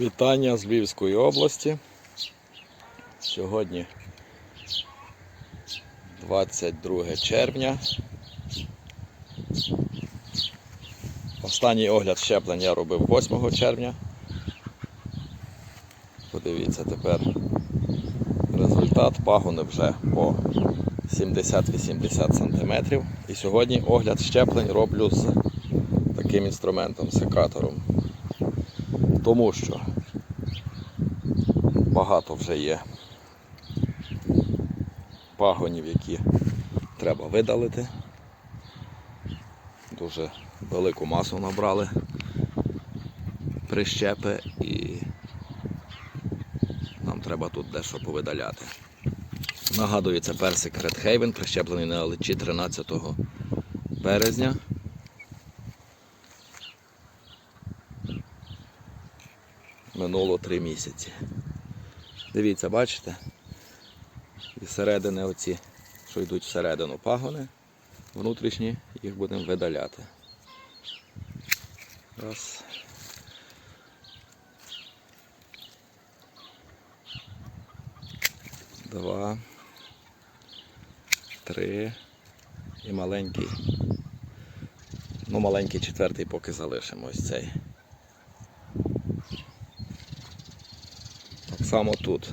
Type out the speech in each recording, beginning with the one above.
Вітання з Львівської області. Сьогодні 22 червня. Останній огляд щеплень я робив 8 червня. Подивіться тепер результат. Пагони вже по 70-80 см. І сьогодні огляд щеплень роблю з таким інструментом, секатором. Тому що багато вже є пагонів, які треба видалити. Дуже велику масу набрали прищепи і нам треба тут дещо повидаляти. Нагадую, це персик Haven, прищеплений на личі 13 березня. Минуло три місяці. Дивіться, бачите? І середини оці, що йдуть всередину пагони, внутрішні, їх будемо видаляти. Раз. Два. Три. І маленький. Ну, маленький четвертий поки залишимо ось цей. Само тут.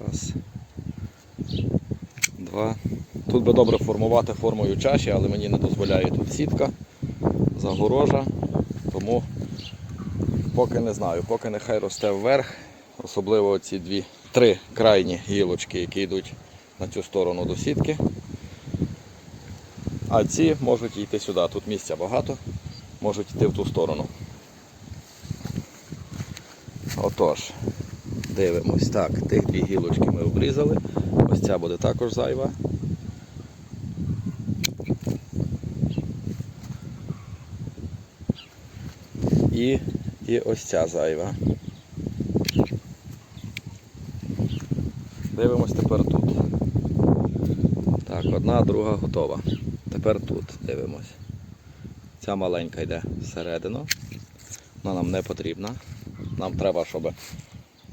Раз. Два. Тут би добре формувати формою чаші, але мені не дозволяє тут сітка, загорожа. Тому поки не знаю, поки нехай росте вверх, особливо ці дві, три крайні гілочки, які йдуть на цю сторону до сітки. А ці можуть йти сюди. Тут місця багато, можуть йти в ту сторону. Отож, дивимось. Так, тих дві гілочки ми обрізали. Ось ця буде також зайва. І, і ось ця зайва. Дивимось тепер тут. Так, одна, друга готова. Тепер тут дивимось. Ця маленька йде всередину. Вона нам не потрібна. Нам треба, щоб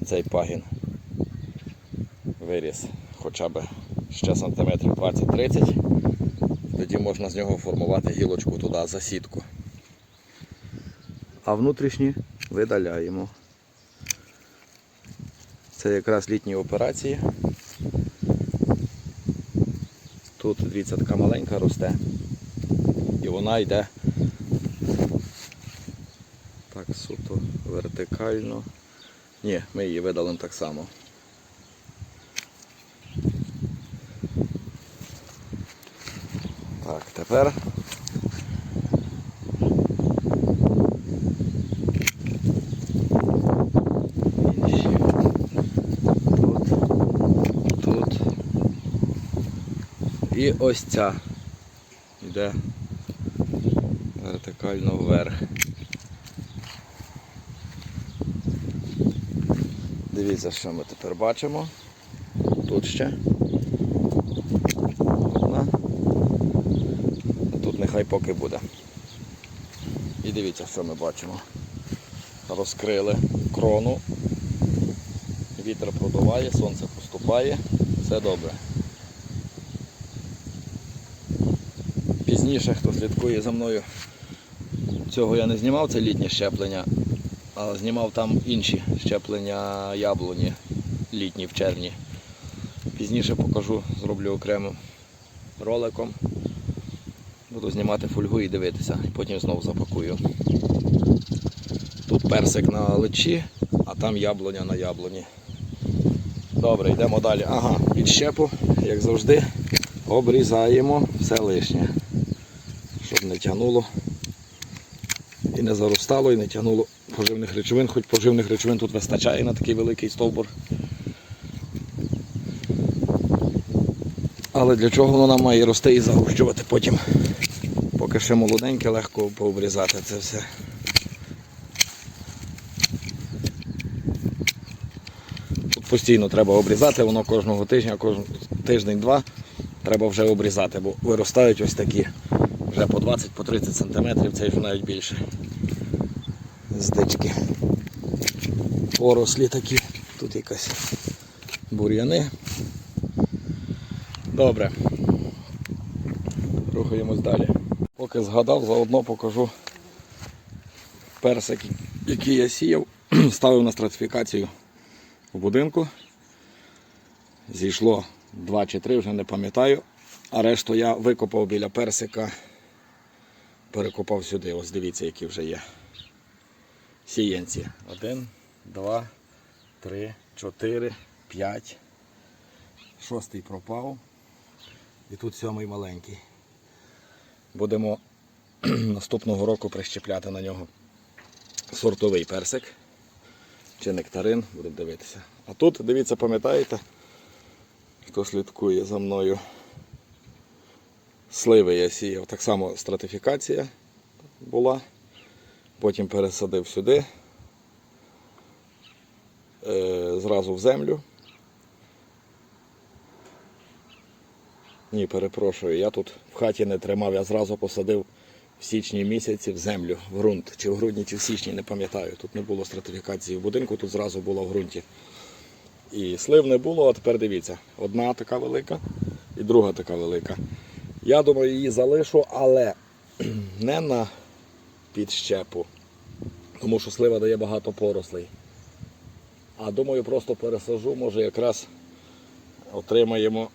цей пагін виріс хоча б ще сантиметрів 20-30. Тоді можна з нього формувати гілочку туди за сітку. А внутрішні видаляємо. Це якраз літні операції. Тут дивіться, така маленька росте. І вона йде так суто вертикально. Ні, ми її видалимо так само. Так, тепер. Тут, тут. І ось ця йде вертикально вверх. Дивіться, що ми тепер бачимо. Тут ще. Тут нехай поки буде. І дивіться, що ми бачимо. Розкрили крону. Вітер продуває, сонце поступає, все добре. Пізніше, хто слідкує за мною, цього я не знімав, це літнє щеплення, знімав там інші щеплення яблуні літні в червні. Пізніше покажу, зроблю окремим роликом. Буду знімати фольгу і дивитися, потім знову запакую. Тут персик на личі, а там яблуня на яблуні. Добре, йдемо далі. Ага, під щепу, як завжди, обрізаємо все лишнє, щоб не тягнуло і не заростало, і не тягнуло поживних речовин, хоч поживних речовин тут вистачає на такий великий стовбур. Але для чого воно нам має рости і загущувати потім? Поки ще молоденьке, легко пообрізати це все. Тут постійно треба обрізати, воно кожного тижня, кожен тиждень-два треба вже обрізати, бо виростають ось такі Вже по 20 по 30 см, цей вже навіть більше. Здички. Порослі такі. Тут якась бур'яни. Добре. Рухаємось далі. Поки згадав, заодно покажу персик, який я сіяв, ставив на стратифікацію в будинку. Зійшло 2 чи 3, вже не пам'ятаю. А решту я викопав біля персика, перекопав сюди. Ось дивіться, які вже є. Сіянці. Один, два, три, чотири, п'ять. Шостий пропав. І тут сьомий маленький. Будемо наступного року прищепляти на нього сортовий персик чи нектарин, будемо дивитися. А тут, дивіться, пам'ятаєте, хто слідкує за мною. Сливи я сіяв, так само стратифікація була. Потім пересадив сюди, е, зразу в землю. Ні, перепрошую, я тут в хаті не тримав, я зразу посадив в січні місяці в землю, в ґрунт. Чи в грудні, чи в січні, не пам'ятаю. Тут не було стратифікації в будинку, тут зразу було в ґрунті. І слив не було, а тепер дивіться, одна така велика і друга така велика. Я думаю, її залишу, але не на підщепу, тому що слива дає багато порослей. А думаю, просто пересажу, може якраз отримаємо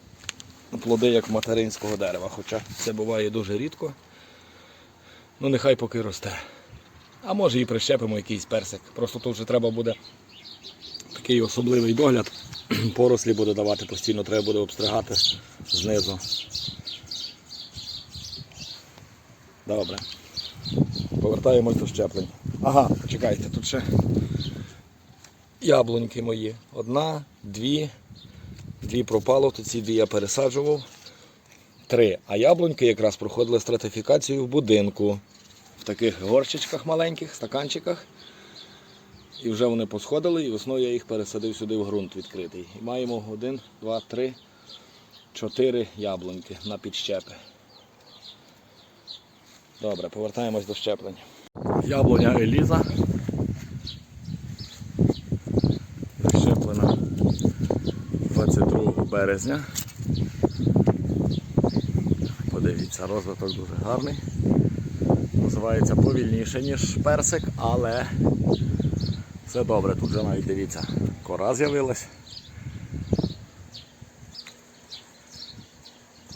плоди як материнського дерева. Хоча це буває дуже рідко. Ну нехай поки росте. А може і прищепимо якийсь персик. Просто тут вже треба буде такий особливий догляд. Порослі буде давати постійно, треба буде обстригати знизу. Добре. Повертаємось до щеплень. Ага, чекайте, тут ще яблуньки мої. Одна, дві, дві пропало, то ці дві я пересаджував. Три. А яблуньки якраз проходили стратифікацію в будинку. В таких горщичках маленьких, стаканчиках. І вже вони посходили, і весною я їх пересадив сюди в ґрунт відкритий. І маємо один, два, три, чотири яблуньки на підщепи. Добре, повертаємось до щеплень. Яблуня Еліза. Щеплена 22 березня. Подивіться, розвиток дуже гарний. Називається повільніше, ніж персик, але все добре. Тут вже навіть дивіться, кора з'явилась.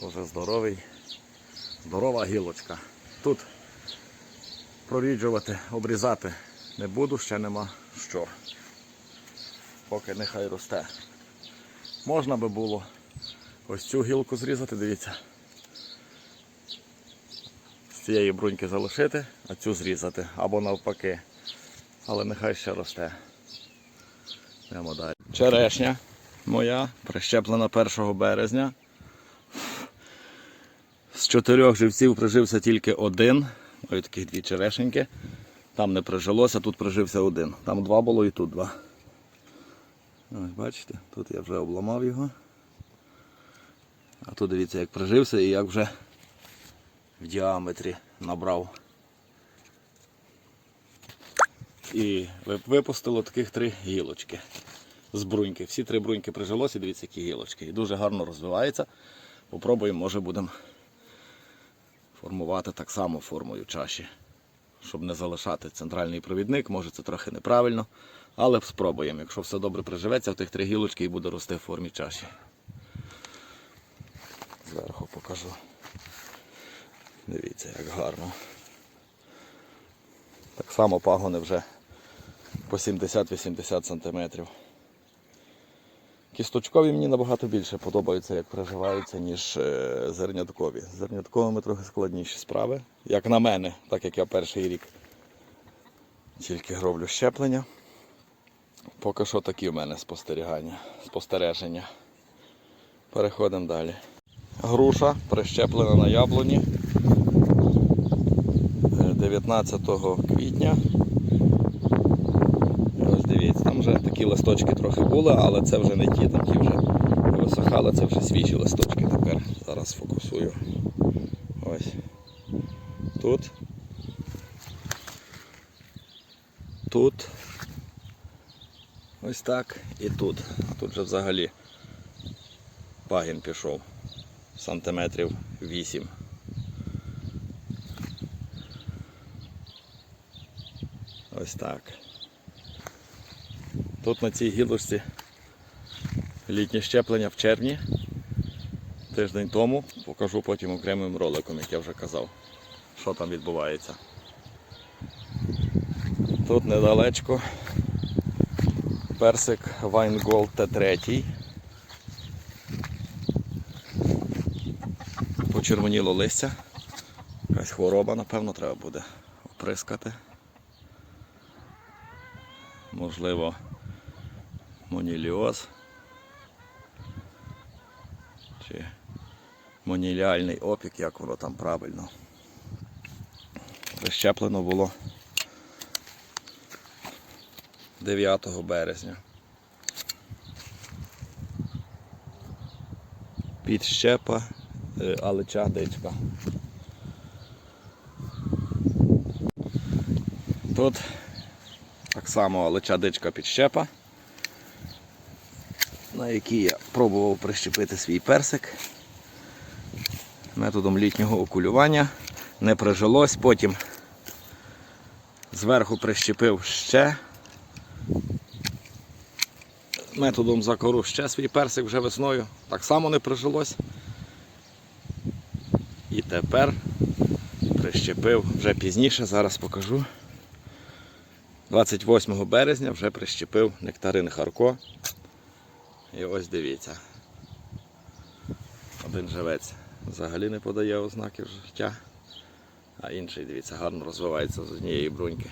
Дуже здоровий, здорова гілочка. Тут проріджувати, обрізати не буду, ще нема що. Поки нехай росте. Можна би було ось цю гілку зрізати, дивіться. З цієї бруньки залишити, а цю зрізати або навпаки. Але нехай ще росте. Йдемо далі. Черешня моя, прищеплена 1 березня. Чотирьох живців прижився тільки один. Ось таких дві черешеньки. Там не прижилося, тут прижився один. Там два було і тут два. Ось бачите, тут я вже обламав його. А тут дивіться, як прижився і як вже в діаметрі набрав. І випустило таких три гілочки з бруньки. Всі три бруньки прижилося, дивіться, які гілочки. І дуже гарно розвивається. Попробуємо, може будемо формувати так само формою чаші, щоб не залишати центральний провідник. Може це трохи неправильно, але спробуємо. Якщо все добре приживеться, в тих три гілочки і буде рости в формі чаші. Зверху покажу. Дивіться, як гарно. Так само пагони вже по 70-80 см. Кісточкові мені набагато більше подобаються, як приживаються, ніж е, зерняткові. З зернятковими трохи складніші справи, як на мене, так як я перший рік тільки роблю щеплення. Поки що такі в мене спостерігання, спостереження. Переходимо далі. Груша прищеплена на яблуні е, 19 квітня. І Ось дивіться, там вже такі листочки трохи були, але це вже не ті, там ті вже висохали, це вже свіжі листочки тепер. Зараз фокусую. Ось. Тут. Тут. Ось так і тут. Тут же взагалі пагін пішов. Сантиметрів 8. Ось так. Тут на цій гілочці літнє щеплення в червні. Тиждень тому покажу потім окремим роликом, як я вже казав, що там відбувається. Тут недалечко персик Вайнголд Т3. Почервоніло листя. Якась хвороба, напевно, треба буде оприскати. Можливо, моніліоз. Чи моніліальний опік, як воно там правильно. Прищеплено було 9 березня. Підщепа е, алича дичка. Тут так само алича дичка підщепа, на якій я пробував прищепити свій персик методом літнього окулювання. Не прижилось, потім зверху прищепив ще. Методом закору ще свій персик вже весною. Так само не прижилось. І тепер прищепив вже пізніше, зараз покажу. 28 березня вже прищепив нектарин Харко. І ось дивіться. Один живець взагалі не подає ознаків життя, а інший, дивіться, гарно розвивається з однієї бруньки.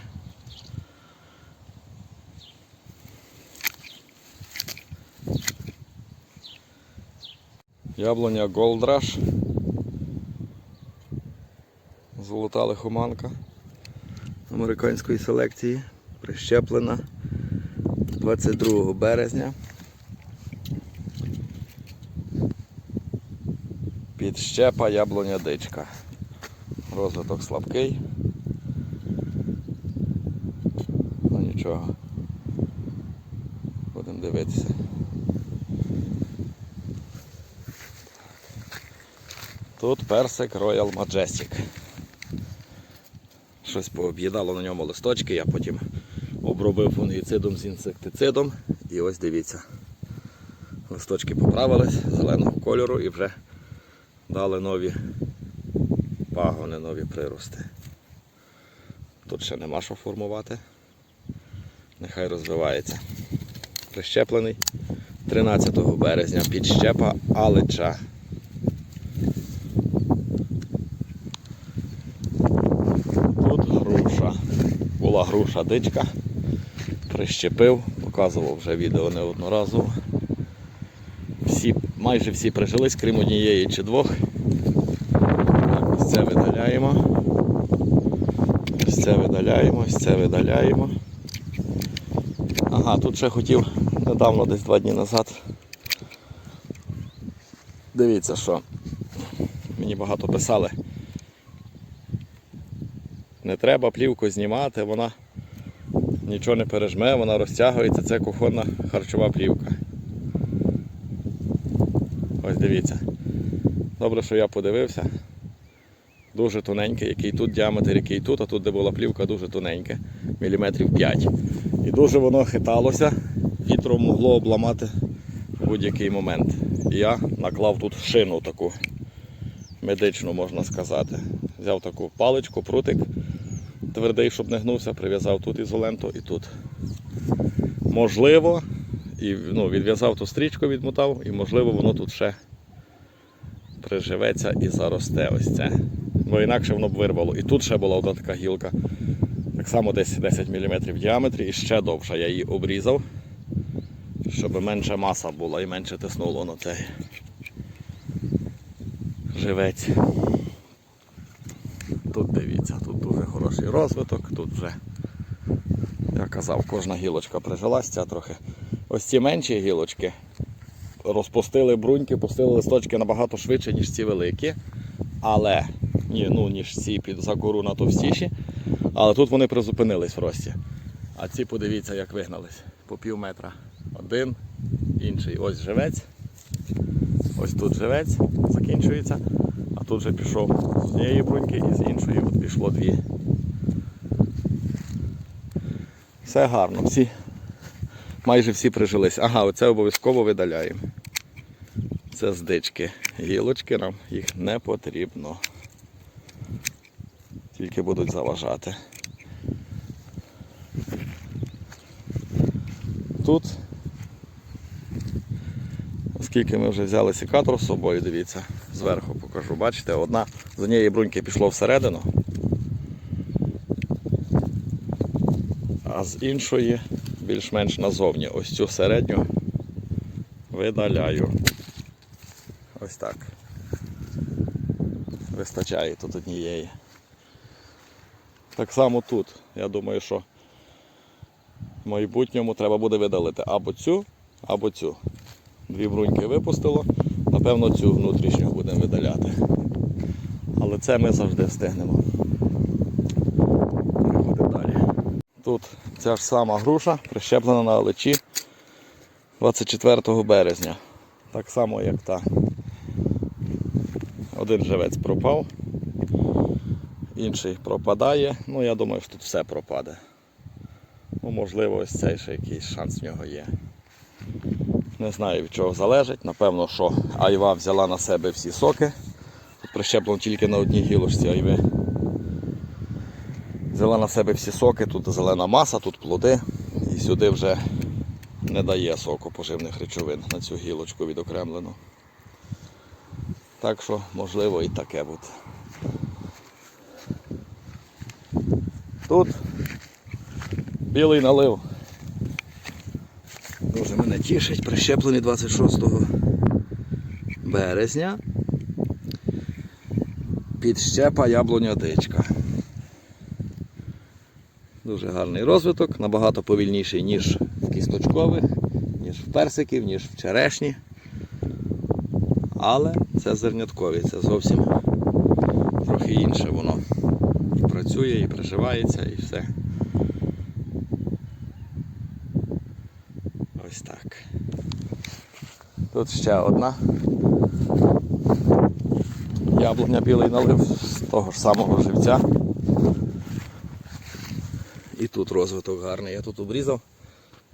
Яблуня Rush. Золота лихоманка американської селекції. Прищеплена 22 березня. Підщепа яблуня дичка. Розвиток слабкий. Ну нічого. Будемо дивитися. Тут персик Royal Majestic. Щось пооб'їдало на ньому листочки, я потім обробив фунгіцидом з інсектицидом. І ось дивіться. Листочки поправились зеленого кольору і вже дали нові пагони, нові прирости. Тут ще нема що формувати. Нехай розвивається. Прищеплений 13 березня підщепа Алича. Тут груша. Була груша дичка. Прищепив, показував вже відео неодноразово. Всі, майже всі прижились, крім однієї чи двох. Ось це видаляємо. Ось це видаляємо, ось це видаляємо. Ага, тут ще хотів недавно, десь два дні назад. Дивіться, що мені багато писали. Не треба плівку знімати, вона нічого не пережме, вона розтягується, це кухонна харчова плівка. Ось дивіться. Добре, що я подивився. Дуже тоненьке, який тут діаметр, який тут, а тут, де була плівка, дуже тоненьке, міліметрів 5. І дуже воно хиталося, вітром могло обламати в будь-який момент. І я наклав тут шину таку медичну, можна сказати. Взяв таку паличку, прутик твердий, щоб не гнувся, прив'язав тут ізоленту і тут. Можливо, і ну, відв'язав ту стрічку, відмотав, і можливо воно тут ще приживеться і заросте ось це. Бо інакше воно б вирвало. І тут ще була одна така гілка. Так само десь 10 мм в діаметрі і ще довша. Я її обрізав, щоб менша маса була і менше тиснуло на цей живець. Тут дивіться, тут дуже хороший розвиток, тут вже, я казав, кожна гілочка прижилась, ця трохи. Ось ці менші гілочки розпустили бруньки, пустили листочки набагато швидше, ніж ці великі. Але ні, ну, ніж ці під за кору на товстіші. Але тут вони призупинились в рості. А ці подивіться, як вигнались. По пів метра. Один, інший. Ось живець. Ось тут живець закінчується. А тут вже пішов з однієї бруньки і з іншої от пішло дві. Все гарно, всі, майже всі прижились. Ага, оце обов'язково видаляємо. Це здички. Гілочки нам їх не потрібно. Тільки будуть заважати. Тут, оскільки ми вже взяли секатор з собою, дивіться, зверху покажу. Бачите, одна з однієї бруньки пішло всередину, а з іншої більш-менш назовні. Ось цю середню видаляю. Ось так. Вистачає тут однієї. Так само тут. Я думаю, що в майбутньому треба буде видалити або цю, або цю. Дві бруньки випустило. Напевно, цю внутрішню будемо видаляти. Але це ми завжди встигнемо. Переходимо далі. Тут ця ж сама груша прищеплена на личі 24 березня. Так само, як та. Один живець пропав, інший пропадає. Ну, я думаю, що тут все пропаде. Ну, можливо, ось цей ще якийсь шанс в нього є. Не знаю від чого залежить. Напевно, що айва взяла на себе всі соки. Тут прищеплено тільки на одній гілочці айви. Взяла на себе всі соки, тут зелена маса, тут плоди. І сюди вже не дає соку поживних речовин на цю гілочку відокремлену. Так що, можливо, і таке буде. Тут білий налив. Дуже мене тішить, прищеплений 26 березня. Підщепа яблуня дичка. Дуже гарний розвиток, набагато повільніший, ніж в кісточкових, ніж в персиків, ніж в черешні. Але це зерняткові, це зовсім трохи інше воно. І працює, і приживається, і все. Ось так. Тут ще одна. Яблуня білий налив з того ж самого живця. І тут розвиток гарний. Я тут обрізав.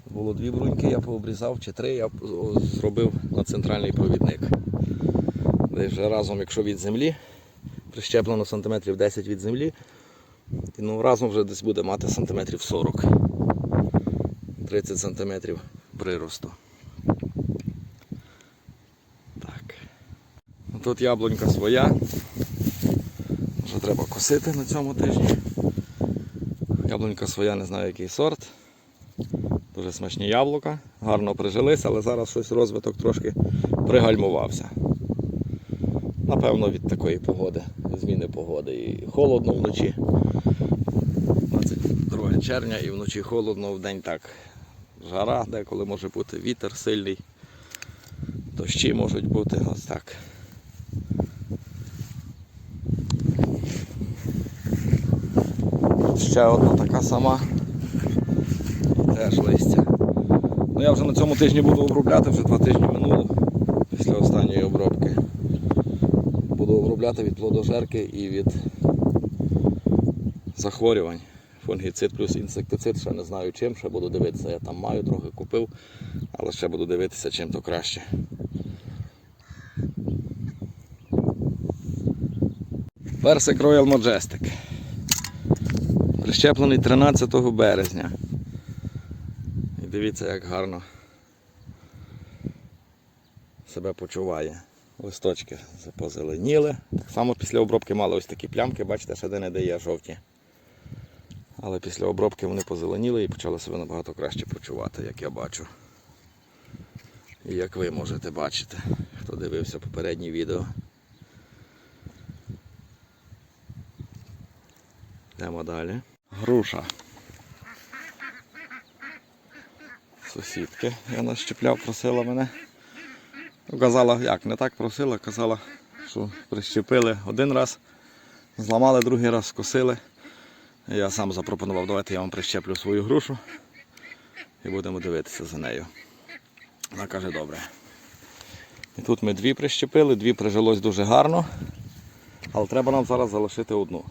Було дві бруньки, я пообрізав, чи три, я зробив на центральний провідник. Десь вже разом, якщо від землі, прищеплено сантиметрів 10 від землі, ну, разом вже десь буде мати сантиметрів 40. 30 сантиметрів приросту. Так. Тут яблунька своя. Вже треба косити на цьому тижні. Яблунька своя, не знаю який сорт. Дуже смачні яблука, гарно прижилися, але зараз щось розвиток трошки пригальмувався. Напевно, від такої погоди, зміни погоди. І холодно вночі. 22 червня і вночі холодно, в день так. Жара, деколи може бути вітер сильний, дощі можуть бути, ось так. Ще одна така сама. Теж листя. Ну я вже на цьому тижні буду обробляти, вже два тижні минуло після останньої обробки. Буду обробляти від плодожерки і від захворювань. Фунгіцид плюс інсектицид, ще не знаю чим, ще буду дивитися. Я там маю, трохи купив, але ще буду дивитися, чим то краще. Персик Royal Majestic. Прищеплений 13 березня. І дивіться, як гарно себе почуває. Листочки позеленіли. Так само після обробки мали ось такі плямки, бачите, ще де не де є жовті. Але після обробки вони позеленіли і почали себе набагато краще почувати, як я бачу. І як ви можете бачити, хто дивився попередні відео. Йдемо далі. Груша. Сусідки. Я нащепляв, просила мене. Ну, Казала, як, не так просила, казала, що прищепили один раз Зламали другий раз, скосили. Я сам запропонував, давайте я вам прищеплю свою грушу і будемо дивитися за нею. Вона каже, добре. І тут ми дві прищепили, дві прижилось дуже гарно. Але треба нам зараз залишити одну,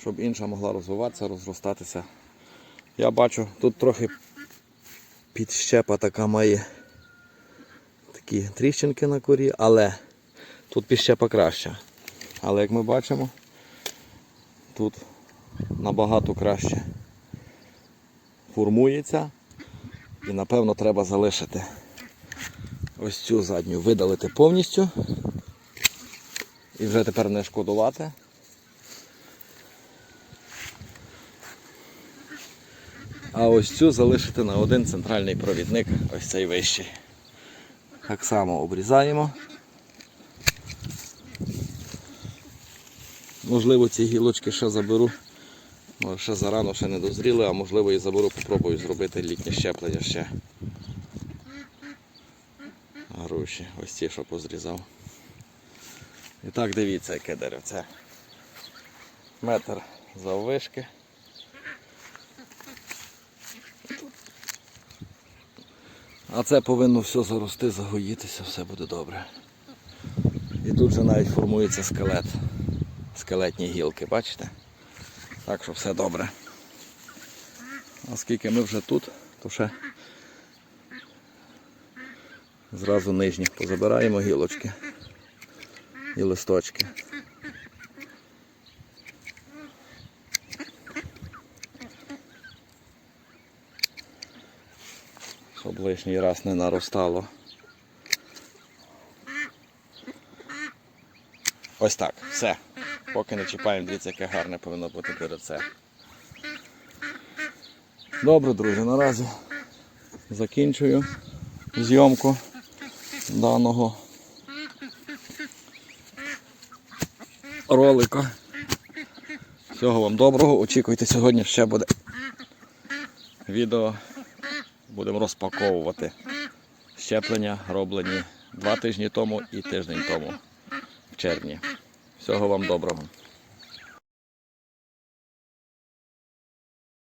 щоб інша могла розвиватися, розростатися. Я бачу, тут трохи підщепа така має такі тріщинки на корі, але тут підщепа краща. Але як ми бачимо, тут набагато краще формується. І напевно треба залишити ось цю задню, видалити повністю. І вже тепер не шкодувати. А ось цю залишити на один центральний провідник, ось цей вищий. Так само обрізаємо. Можливо, ці гілочки ще заберу. Ще зарано ще не дозріли, а можливо і заберу, попробую зробити літнє щеплення ще. Груші, ось ці, що позрізав. І так дивіться, яке деревце. Метр заввишки. А це повинно все зарости, загоїтися, все буде добре. І тут же навіть формується скелет. Скелетні гілки, бачите? Так що все добре. Оскільки ми вже тут, то ще зразу нижні позабираємо гілочки і листочки. Щоб лишній раз не наростало. Ось так, все. Поки не чіпаємо, дивіться, яке гарне повинно бути деревце. Добре, друзі, наразі закінчую зйомку даного ролика. Всього вам доброго. Очікуйте, сьогодні ще буде відео. Будемо розпаковувати щеплення, роблені два тижні тому і тиждень тому в червні. Всього вам доброго.